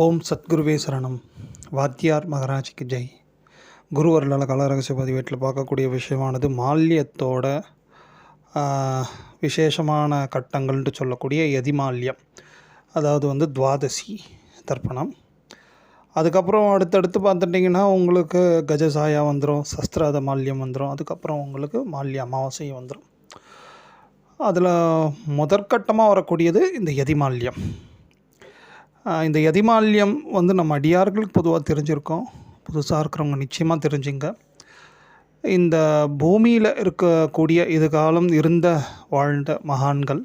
ஓம் சத்குருவே சரணம். வாத்தியார் மகராஜிக்கு ஜெய். குருவர்களால் கலரகசிய பதிவேட்டில் பார்க்கக்கூடிய விஷயமானது மால்யத்தோட விசேஷமான கட்டங்கள்னு சொல்லக்கூடிய எதிமால்யம். அதாவது வந்து துவாதசி தர்ப்பணம். அதுக்கப்புறம் அடுத்தடுத்து பார்த்துட்டிங்கன்னா உங்களுக்கு கஜசாயா வந்துடும் சஸ்திராத மால்யம் வந்துடும் அதுக்கப்புறம் உங்களுக்கு மால்ய அமாவாசை வந்துடும் அதில் முதற்கட்டமாக வரக்கூடியது இந்த எதிமால்யம். இந்த எதிமால்யம் வந்து நம்ம அடியார்களுக்கு பொதுவாக தெரிஞ்சிருக்கோம். புதுசாக இருக்கிறவங்க நிச்சயமாக தெரிஞ்சுங்க. இந்த பூமியில் இருக்கக்கூடிய இது காலம் இருந்த வாழ்ந்த மகான்கள்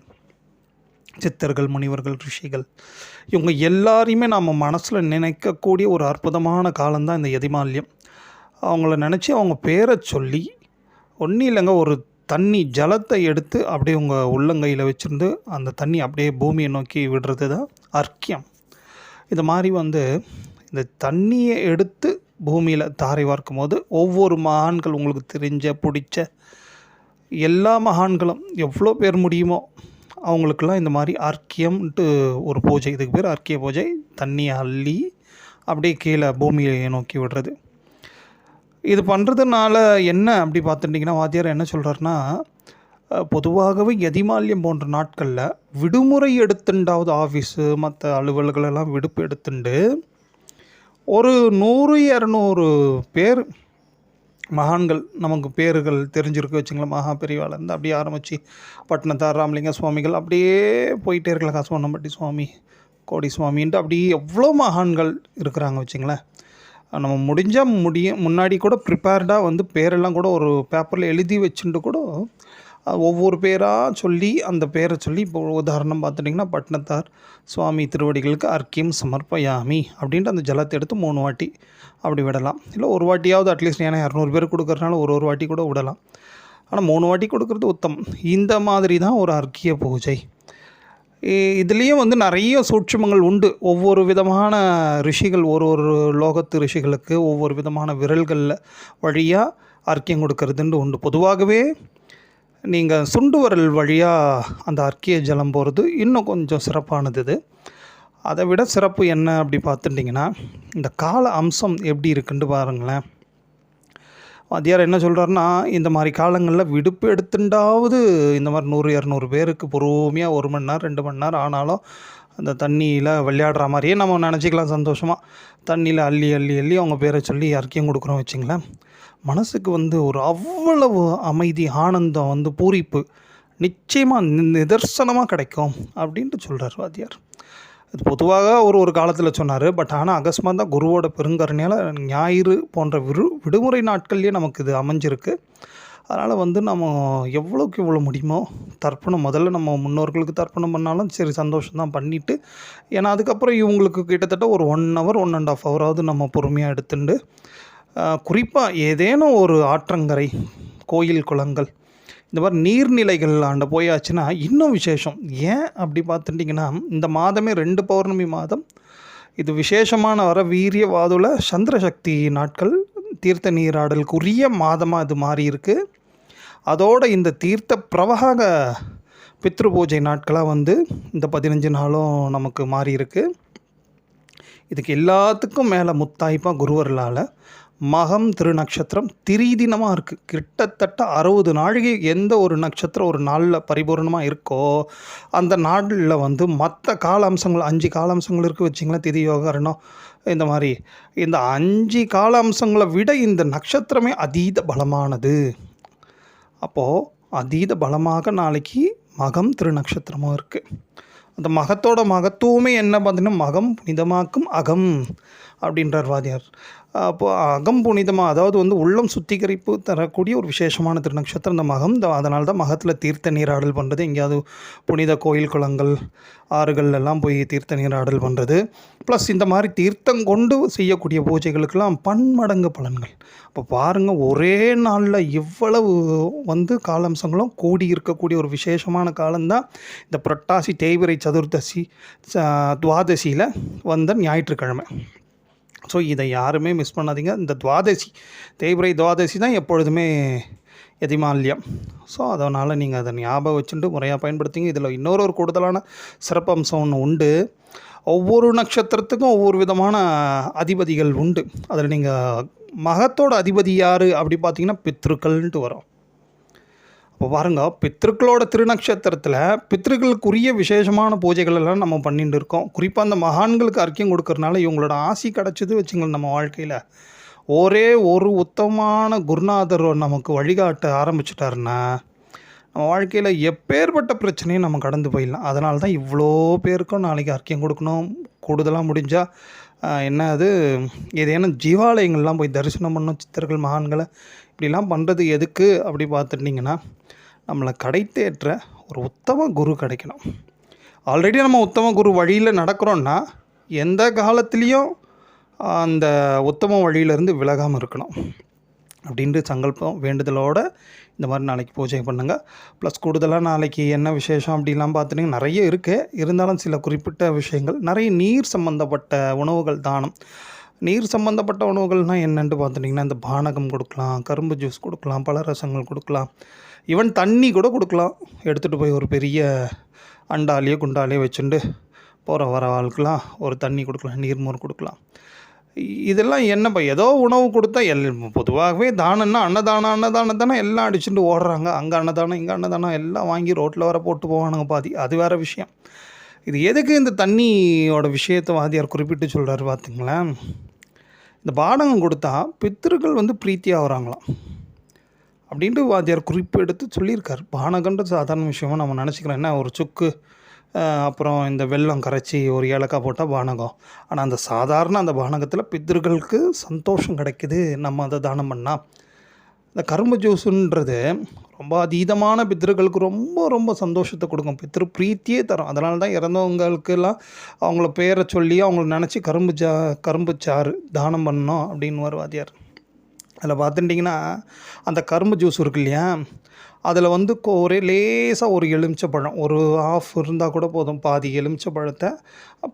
சித்தர்கள் முனிவர்கள் ரிஷிகள் இவங்க எல்லாரையுமே நம்ம மனசில் நினைக்கக்கூடிய ஒரு அற்புதமான காலம்தான் இந்த எதிமால்யம். அவங்கள நினச்சி அவங்க பேரை சொல்லி ஒன்றும் இல்லைங்க ஒரு தண்ணி ஜலத்தை எடுத்து அப்படியே உங்கள் உள்ளங்கையில் வச்சுருந்து அந்த தண்ணி அப்படியே பூமியை நோக்கி விடுறது தான் அர்க்கியம். இது மாதிரி வந்து இந்த தண்ணியை எடுத்து பூமியில் தாரை வார்க்கும் போது ஒவ்வொரு மகான்கள் உங்களுக்கு தெரிஞ்ச பிடிச்ச எல்லா மகான்களும் எவ்வளோ பேர் முடியுமோ அவங்களுக்கெல்லாம் இந்த மாதிரி அர்க்கியம்ன்ட்டு ஒரு பூஜை இதுக்கு பேர் அர்க்கிய பூஜை. தண்ணியை அள்ளி அப்படியே கீழே பூமியை நோக்கி விடுறது. இது பண்ணுறதுனால என்ன அப்படி பார்த்துட்டிங்கன்னா வாத்தியார் என்ன சொல்கிறாருன்னா பொதுவாகவே எதிமால்யம் போன்ற நாட்களில் விடுமுறை எடுத்துண்டாவது ஆஃபீஸு மற்ற அலுவல்களெல்லாம் விடுப்பு எடுத்துண்டு ஒரு நூறு இரநூறு பேர் மகான்கள் நமக்கு பேர்கள் தெரிஞ்சிருக்கு வச்சுங்களேன் மகா பெரியவாலேருந்து அப்படியே ஆரம்பித்து பட்டினத்தார் ராமலிங்க சுவாமிகள் அப்படியே போயிட்டே இருக்கல காசுவண்ணம்பட்டி சுவாமி கோடி சுவாமின்ட்டு அப்படியே எவ்வளோ மகான்கள் இருக்கிறாங்க வச்சுங்களேன். நம்ம முடிஞ்சால் முடியும் முன்னாடி கூட ப்ரிப்பேர்டாக வந்து பேரெல்லாம் கூட ஒரு பேப்பரில் எழுதி வச்சுட்டு கூட ஒவ்வொரு பேராக சொல்லி அந்த பேரை சொல்லி இப்போ உதாரணம் பார்த்துட்டிங்கன்னா பட்டினத்தார் சுவாமி திருவடிகளுக்கு அர்க்கியம் சமர்ப்பயாமி அப்படின்ட்டு அந்த ஜலத்தை எடுத்து மூணு வாட்டி அப்படி விடலாம். இல்லை ஒரு வாட்டியாவது அட்லீஸ்ட் ஏன்னா இரநூறு பேர் கொடுக்குறதுனால ஒரு ஒரு வாட்டி கூட விடலாம். ஆனால் மூணு வாட்டி கொடுக்கறது உத்தம். இந்த மாதிரி தான் ஒரு அர்க்கிய பூஜை. இதுலேயும் வந்து நிறைய சூட்சுமங்கள் உண்டு. ஒவ்வொரு விதமான ரிஷிகள் ஒரு ஒரு லோகத்து ரிஷிகளுக்கு ஒவ்வொரு விதமான விரல்களில் வழியாக அர்க்கியம் கொடுக்கறதுன்னு உண்டு. பொதுவாகவே நீங்கள் சுண்டு வரல் வழியாக அந்த அர்க்கிய ஜலம் போகிறது இன்னும் கொஞ்சம் சிறப்பானது இது. அதை விட சிறப்பு என்ன அப்படி பார்த்துட்டிங்கன்னா இந்த கால அம்சம் எப்படி இருக்குன்னு பாருங்களேன். வாத்தியார் என்ன சொல்கிறாருன்னா இந்த மாதிரி காலங்களில் விடுப்பு எடுத்துண்டாவது இந்த மாதிரி நூறு இரநூறு பேருக்கு பொறுமையாக ஒரு மணி நேரம் ரெண்டு மணி நேரம் ஆனாலும் அந்த தண்ணியில் விளையாடுற மாதிரியே நம்ம நினச்சிக்கலாம் சந்தோஷமாக தண்ணியில் அள்ளி அள்ளி அள்ளி அவங்க பேரை சொல்லி யாருக்கையும் கொடுக்குறோம் வச்சுங்களேன். மனசுக்கு வந்து ஒரு அவ்வளவு அமைதி ஆனந்தம் வந்து பூரிப்பு நிச்சயமாக நிதர்சனமாக கிடைக்கும் அப்படின்ட்டு சொல்கிறார் வாத்தியார். இது பொதுவாக ஒரு ஒரு காலத்தில் சொன்னார். பட் ஆனால் அகஸ்மாத் தான் குருவோட பெருங்கருணையால் ஞாயிறு போன்ற விரு விடுமுறை நாட்கள்லேயே நமக்கு இது அமைஞ்சிருக்கு. அதனால் வந்து நம்ம எவ்வளோக்கு எவ்வளோ முடியுமோ தர்ப்பணம் முதல்ல நம்ம முன்னோர்களுக்கு தர்ப்பணம் பண்ணாலும் சரி சந்தோஷம் தான் பண்ணிவிட்டு ஏன்னா அதுக்கப்புறம் இவங்களுக்கு கிட்டத்தட்ட ஒரு one hour one and half ஹவராவது நம்ம பொறுமையாக எடுத்துண்டு குறிப்பாக ஏதேனும் ஒரு ஆற்றங்கரை கோயில் குளங்கள் இந்த மாதிரி நீர்நிலைகள் ஆண்ட போயாச்சுன்னா இன்னும் விசேஷம். ஏன் அப்படி பார்த்துட்டிங்கன்னா இந்த மாதமே ரெண்டு பௌர்ணமி மாதம். இது விசேஷமான வர வீரிய வாதுல சந்திரசக்தி நாட்கள் தீர்த்த நீராடலுக்குரிய மாதமாக இது மாறி இருக்குது அதோடு இந்த தீர்த்த பிரவாக பித்ரு பூஜை நாட்களாக வந்து இந்த பதினஞ்சு நாளும் நமக்கு மாறி இருக்குது இதுக்கு எல்லாத்துக்கும் மேலே முத்தாய்ப்பாக குருவர்களால் மகம் திருநக்ஷத்திரம் திரிதினமாக இருக்குது கிட்டத்தட்ட அறுபது நாழிகை எந்த ஒரு நட்சத்திரம் ஒரு நாளில் பரிபூர்ணமாக இருக்கோ அந்த நாளில் வந்து மற்ற கால அம்சங்கள் அஞ்சு கால அம்சங்கள் இருக்குது வச்சிங்களேன் திதி யோகரணம் இந்த மாதிரி. இந்த அஞ்சு கால அம்சங்களை விட இந்த நட்சத்திரமே அதீத பலமானது. அப்போது அதீத பலமாக நாளைக்கு மகம் திருநக்ஷத்திரமும் இருக்குது அந்த மகத்தோட மகத்துவமே என்ன பார்த்தீங்கன்னா மகம் புனிதமாக்கும் அகம். அப்படின்றார் வாதியார். அப்போ அகம் புனிதமாக அதாவது வந்து உள்ளம் சுத்திகரிப்பு தரக்கூடிய ஒரு விசேஷமான திருநக்ஷத்திரம் இந்த மகம் இந்த அதனால தான் மகத்தில் தீர்த்த நீராடல் பண்ணுறது எங்கேயாவது புனித கோயில் குளங்கள் ஆறுகள் எல்லாம் போய் தீர்த்த நீராடல் பண்ணுறது ப்ளஸ் இந்த மாதிரி தீர்த்தம் கொண்டு செய்யக்கூடிய பூஜைகளுக்கெல்லாம் பன்மடங்கு பலன்கள். அப்போ பாருங்கள் ஒரே நாளில் இவ்வளவு வந்து காலம்சங்களும் கூடி இருக்கக்கூடிய ஒரு விசேஷமான காலம்தான் இந்த புரட்டாசி தேய்விரை சதுர்தசி ச- துவாதசியில் வந்த ஞாயிற்றுக்கிழமை. ஸோ இதை யாருமே மிஸ் பண்ணாதீங்க. இந்த துவாதசி தேய்பிரை துவாதசி தான் எப்பொழுதுமே எதிமால்யம். ஸோ அதனால் நீங்கள் அதை ஞாபகம் வச்சுட்டு முறையாக பயன்படுத்திங்க. இதில் இன்னொரு ஒரு கூடுதலான சிறப்பம்சம் ஒன்று உண்டு. ஒவ்வொரு நட்சத்திரத்துக்கும் ஒவ்வொரு விதமான அதிபதிகள் உண்டு. அதில் நீங்கள் மகத்தோட அதிபதி யார் அப்படி பார்த்தீங்கன்னா பித்ருக்கள்ன்ட்டு வரும். இப்போ பாருங்க பித்திருக்களோட திருநக்ஷத்திரத்தில் பித்ருக்களுக்குரிய விசேஷமான பூஜைகள் எல்லாம் நம்ம பண்ணிட்டு இருக்கோம். குறிப்பாக அந்த மகான்களுக்கு அர்க்கியம் கொடுக்கறனால இவங்களோட ஆசி கிடச்சிது வச்சுங்களேன் நம்ம வாழ்க்கையில். ஒரே ஒரு உத்தமான குருநாதர் நமக்கு வழிகாட்ட ஆரம்பிச்சிட்டாருன்னா நம்ம வாழ்க்கையில் எப்பேற்பட்ட பிரச்சனையும் நம்ம கடந்து போயிடலாம். அதனால தான் இவ்வளோ பேருக்கும் நாளைக்கு அர்க்கியம் கொடுக்கணும். கூடுதலாக முடிஞ்சால் என்ன அது ஏதேனும் ஜீவாலயங்கள்லாம் போய் தரிசனம் பண்ணணும் சித்தர்கள் மகான்களை. இப்படிலாம் பண்ணுறது எதுக்கு அப்படி பார்த்துட்டிங்கன்னா நம்மளை கடைத்தேற்ற ஒரு உத்தம குரு கிடைக்கணும். ஆல்ரெடி நம்ம உத்தம குரு வழியில் நடக்கிறோன்னா எந்த காலத்துலேயும் அந்த உத்தம வழியிலேருந்து விலகாமல் இருக்கணும். அப்படின்ட்டு சங்கல்பம் வேண்டுதலோடு இந்த மாதிரி நாளைக்கு பூஜை பண்ணுங்கள் ப்ளஸ் கூடுதலாக நாளைக்கு என்ன விசேஷம் அப்படிலாம் பார்த்துட்டிங்கன்னா நிறைய இருக்குது இருந்தாலும் சில குறிப்பிட்ட விஷயங்கள் நிறைய நீர் சம்மந்தப்பட்ட உணவுகள் தானம் நீர் சம்மந்தப்பட்ட உணவுகள்னால் என்னென்னு பார்த்துட்டிங்கன்னா இந்த பானகம் கொடுக்கலாம் கரும்பு ஜூஸ் கொடுக்கலாம் பல ரசங்கள் கொடுக்கலாம். ஈவன் தண்ணி கூட கொடுக்கலாம். எடுத்துகிட்டு போய் ஒரு பெரிய அண்டாலேயோ குண்டாலேயோ வச்சுட்டு போகிற வர ஆளுக்கெலாம் ஒரு தண்ணி கொடுக்கலாம் நீர்மோர் கொடுக்கலாம். இதெல்லாம் என்னப்பா ஏதோ உணவு கொடுத்தா எல் பொதுவாகவே தானம்னா அன்னதானம் அன்னதானம் தானே எல்லாம் அடிச்சுட்டு ஓடுறாங்க. அங்கே அன்னதானம் இங்கே அன்னதானம் எல்லாம் வாங்கி ரோட்டில் வர போட்டு போவானுங்க பாதி. அது வேறு விஷயம். இது எதுக்கு இந்த தண்ணியோட விஷயத்தை வாதியார் குறிப்பிட்டு சொல்கிறாரு பார்த்துங்களேன் இந்த பானகம் கொடுத்தா பித்திருக்கள் வந்து பிரீத்தியாக வராங்களாம் அப்படின்ட்டு வாத்தியார் குறிப்பு எடுத்து சொல்லியிருக்கார். பானகன்றது சாதாரண விஷயமாக நம்ம நினச்சிக்கிறோம். என்ன ஒரு சுக்கு அப்புறம் இந்த வெல்லம் கரைச்சி ஒரு ஏலக்காய் போட்டால் பானகம். ஆனால் அந்த சாதாரண அந்த பானகத்தில் பித்திருக்களுக்கு சந்தோஷம் கிடைக்குது. நம்ம அதை தானம் பண்ணால் இந்த கரும்பு ஜூஸுன்றது ரொம்ப அதீதமான பித்திருக்களுக்கு ரொம்ப ரொம்ப சந்தோஷத்தை கொடுக்கும். பித்திரு பிரீத்தியே தரும். அதனால தான் இறந்தவங்களுக்கெல்லாம் அவங்கள பேரை சொல்லி அவங்கள நினச்சி கரும்பு ஜா கரும்பு சாறு தானம் பண்ணணும் அப்படின்னு வாத்தியார் அதில் பார்த்துட்டிங்கன்னா அந்த கரும்பு ஜூஸ் இருக்கு இல்லையா? அதில் வந்து ஒரே லேசாக ஒரு எலுமிச்சை பழம் ஒரு ஆஃப் இருந்தால் கூட போதும். பாதி எலுமிச்சை பழத்தை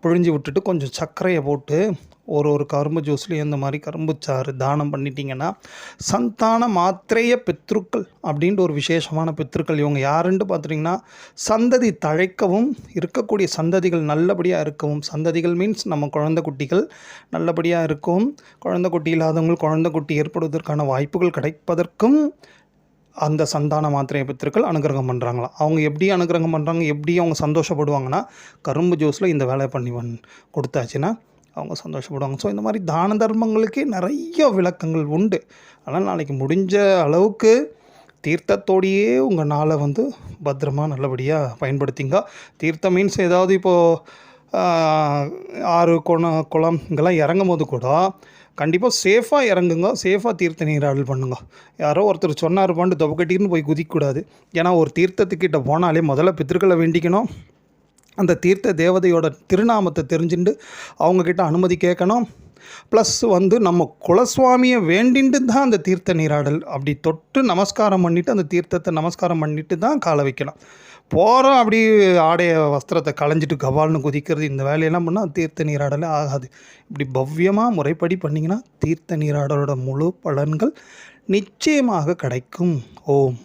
பிழிஞ்சு விட்டுட்டு கொஞ்சம் சர்க்கரையை போட்டு ஒரு ஒரு கரும்பு ஜூஸ்லேயும் இந்த மாதிரி கரும்பு சாறு தானம் பண்ணிட்டீங்கன்னா சந்தான மாத்திரைய பித்ருக்கள் அப்படின்ட்டு ஒரு விசேஷமான பித்ருக்கள். இவங்க யாருன்ட்டு பார்த்துட்டிங்கன்னா சந்ததி தழைக்கவும் இருக்கக்கூடிய சந்ததிகள் நல்லபடியாக இருக்கவும் சந்ததிகள் மீன்ஸ் நம்ம குழந்தை குட்டிகள் நல்லபடியாக இருக்கவும் குழந்தை குட்டி இல்லாதவங்க குழந்தை குட்டி ஏற்படுவதற்கான வாய்ப்புகள் கிடைப்பதற்கும் அந்த சந்தான மாத்திரையை பித்திருக்கள் அனுகிரகம் பண்ணுறாங்களாம் அவங்க எப்படி அனுகிரகம் பண்ணுறாங்க எப்படி அவங்க சந்தோஷப்படுவாங்கன்னா கரும்பு ஜூஸில் இந்த வேலையை பண்ணி வந் கொடுத்தாச்சுன்னா அவங்க சந்தோஷப்படுவாங்க. ஸோ இந்த மாதிரி தான தர்மங்களுக்கே நிறைய விளக்கங்கள் உண்டு. ஆனால் நாளைக்கு முடிஞ்ச அளவுக்கு தீர்த்தத்தோடையே உங்கள் நாளை வந்து பத்திரமா நல்லபடியாக பயன்படுத்திங்க. தீர்த்தம் மீன்ஸ் ஏதாவது இப்போது ஆறு குணம் குளம் இங்கெல்லாம் இறங்கும் போது கூட கண்டிப்பாக சேஃபாக இறங்குங்க. சேஃபாக தீர்த்த நீராடல் பண்ணுங்க. யாரோ ஒருத்தர் சொன்னார் பாண்டு தொபக்கட்டின்னு போய் குதிக்கக்கூடாது. ஏன்னா ஒரு தீர்த்தத்துக்கிட்ட போனாலே முதல்ல பித்திருக்களை வேண்டிக்கணும். அந்த தீர்த்த தேவதையோட திருநாமத்தை தெரிஞ்சுட்டு அவங்கக்கிட்ட அனுமதி கேட்கணும். ப்ளஸ் வந்து நம்ம குலசுவாமியை வேண்டிட்டு தான் அந்த தீர்த்த நீராடல் அப்படி தொட்டு நமஸ்காரம் பண்ணிவிட்டு அந்த தீர்த்தத்தை நமஸ்காரம் பண்ணிவிட்டு தான் காலை வைக்கலாம் போகிறோம் அப்படி ஆடைய வஸ்திரத்தை களைஞ்சிட்டு கபால்னு குதிக்கிறது இந்த வேலையெல்லாம் பண்ணால் தீர்த்த நீராடலே ஆகாது. இப்படி பவ்யமாக முறைப்படி பண்ணிங்கன்னா தீர்த்த நீராடலோட முழு பலன்கள் நிச்சயமாக கிடைக்கும். ஓம்.